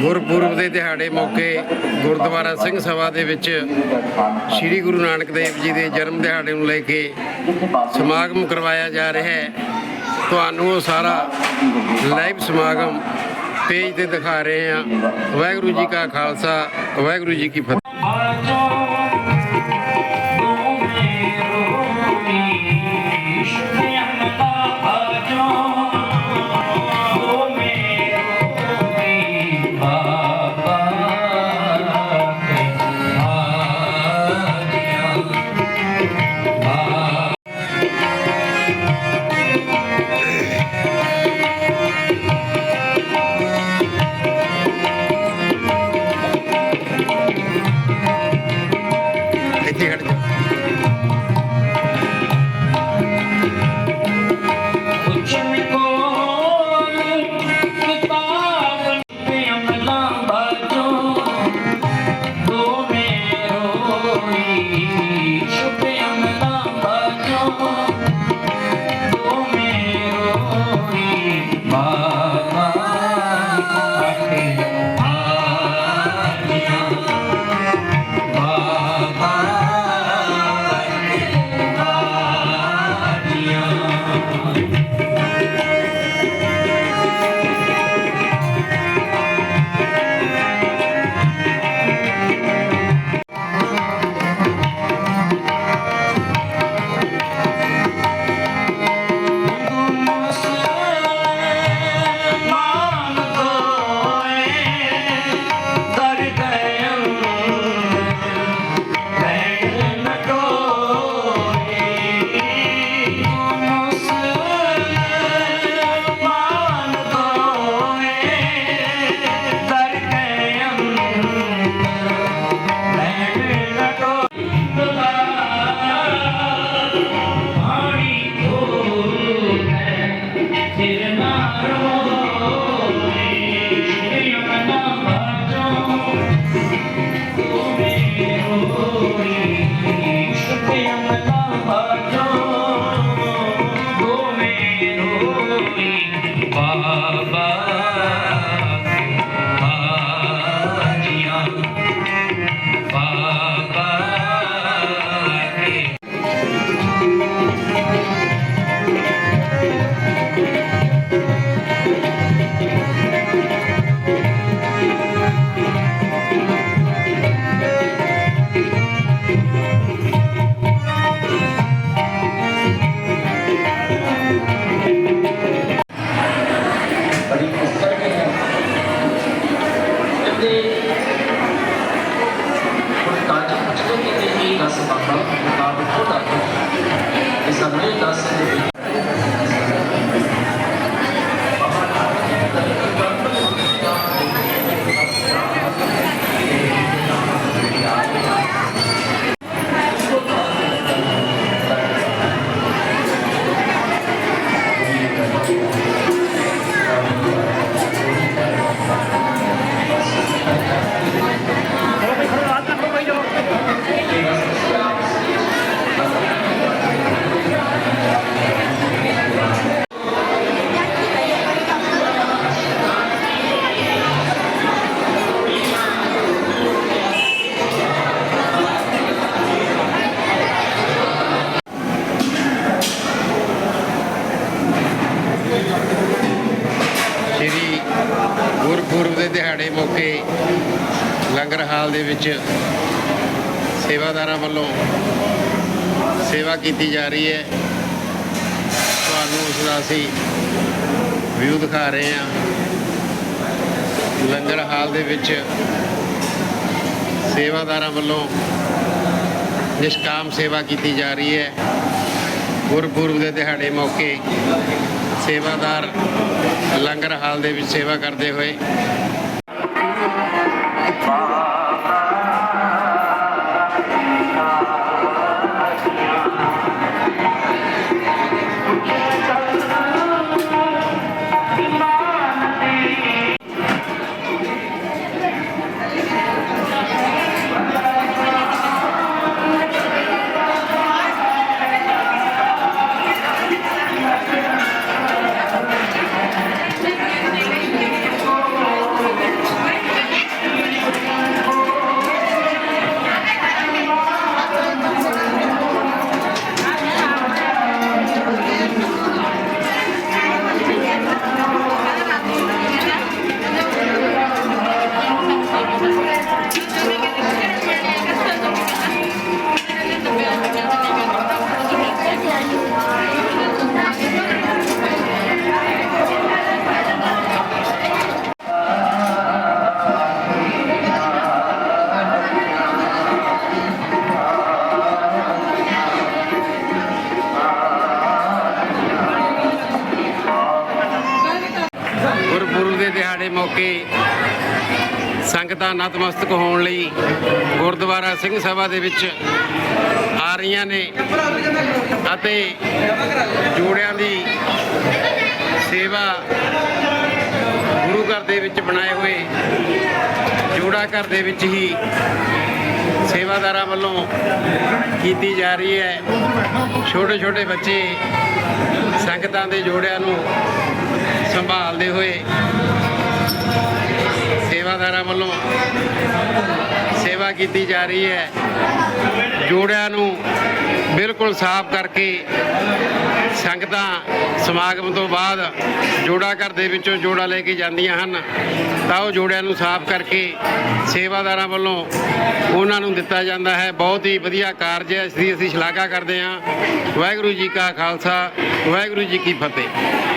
ਗੁਰਪੁਰਬ ਦੇ ਦਿਹਾੜੇ ਮੌਕੇ ਗੁਰਦੁਆਰਾ ਸਿੰਘ ਸਭਾ ਦੇ ਵਿੱਚ ਸ੍ਰੀ ਗੁਰੂ ਨਾਨਕ ਦੇਵ ਜੀ ਦੇ ਜਨਮ ਦਿਹਾੜੇ ਨੂੰ ਲੈ ਕੇ ਸਮਾਗਮ ਕਰਵਾਇਆ ਜਾ ਰਿਹਾ ਹੈ। ਤੁਹਾਨੂੰ ਉਹ ਸਾਰਾ ਲਾਈਵ ਸਮਾਗਮ ਪੇਜ ਤੇ ਦਿਖਾ ਰਹੇ ਹਾਂ। ਵਾਹਿਗੁਰੂ ਜੀ ਕਾ ਖਾਲਸਾ, ਵਾਹਿਗੁਰੂ ਜੀ ਕੀ ਫਤਿਹ। ಟಿಕೆಟ್ herramientas ਗੁਰਪੁਰਬ ਦੇ ਦਿਹਾੜੇ ਮੌਕੇ ਲੰਗਰ ਹਾਲ ਦੇ ਵਿੱਚ ਸੇਵਾਦਾਰਾਂ ਵੱਲੋਂ ਸੇਵਾ ਕੀਤੀ ਜਾ ਰਹੀ ਹੈ। ਤੁਹਾਨੂੰ ਉਸ ਦਾ ਅਸੀਂ ਵਿਊ ਦਿਖਾ ਰਹੇ ਹਾਂ। ਲੰਗਰ ਹਾਲ ਦੇ ਵਿੱਚ ਸੇਵਾਦਾਰਾਂ ਵੱਲੋਂ ਨਿਸ਼ਕਾਮ ਸੇਵਾ ਕੀਤੀ ਜਾ ਰਹੀ ਹੈ। ਗੁਰਪੁਰਬ ਦੇ ਦਿਹਾੜੇ ਮੌਕੇ ਸੇਵਾਦਾਰ ਲੰਗਰ ਹਾਲ ਦੇ ਵਿੱਚ ਸੇਵਾ ਕਰਦੇ ਹੋਏ। ਮੌਕੇ ਸੰਗਤਾਂ ਨਤਮਸਤਕ ਹੋਣ ਲਈ ਗੁਰਦੁਆਰਾ ਸਿੰਘ ਸਭਾ ਦੇ ਵਿੱਚ ਆ ਰਹੀਆਂ ਨੇ ਅਤੇ ਜੋੜਿਆਂ ਦੀ ਸੇਵਾ ਗੁਰੂ ਘਰ ਦੇ ਵਿੱਚ ਬਣਾਏ ਹੋਏ ਜੋੜਾ ਘਰ ਦੇ ਵਿੱਚ ਹੀ ਸੇਵਾਦਾਰਾਂ ਵੱਲੋਂ ਕੀਤੀ ਜਾ ਰਹੀ ਹੈ। ਛੋਟੇ ਛੋਟੇ ਬੱਚੇ ਸੰਗਤਾਂ ਦੇ ਜੋੜਿਆਂ ਨੂੰ ਸੰਭਾਲਦੇ ਹੋਏ ਸੇਵਾਦਾਰਾਂ ਵੱਲੋਂ ਸੇਵਾ ਕੀਤੀ ਜਾ ਰਹੀ ਹੈ। ਜੋੜਿਆਂ ਨੂੰ ਬਿਲਕੁਲ ਸਾਫ਼ ਕਰਕੇ ਸੰਗਤਾਂ ਸਮਾਗਮ ਤੋਂ ਬਾਅਦ ਜੋੜਾ ਘਰ ਦੇ ਵਿੱਚੋਂ ਜੋੜਾ ਲੈ ਕੇ ਜਾਂਦੀਆਂ ਹਨ। ਤਾਂ ਉਹ ਜੋੜਿਆਂ ਨੂੰ ਸਾਫ਼ ਕਰਕੇ ਸੇਵਾਦਾਰਾਂ ਵੱਲੋਂ ਉਹਨਾਂ ਨੂੰ ਦਿੱਤਾ ਜਾਂਦਾ ਹੈ। ਬਹੁਤ ਹੀ ਵਧੀਆ ਕਾਰਜ ਹੈ। ਇਸ ਦੀ ਅਸੀਂ ਸ਼ਲਾਘਾ ਕਰਦੇ ਹਾਂ। ਵਾਹਿਗੁਰੂ ਜੀ ਕਾ ਖਾਲਸਾ, ਵਾਹਿਗੁਰੂ ਜੀ ਕੀ ਫਤਿਹ।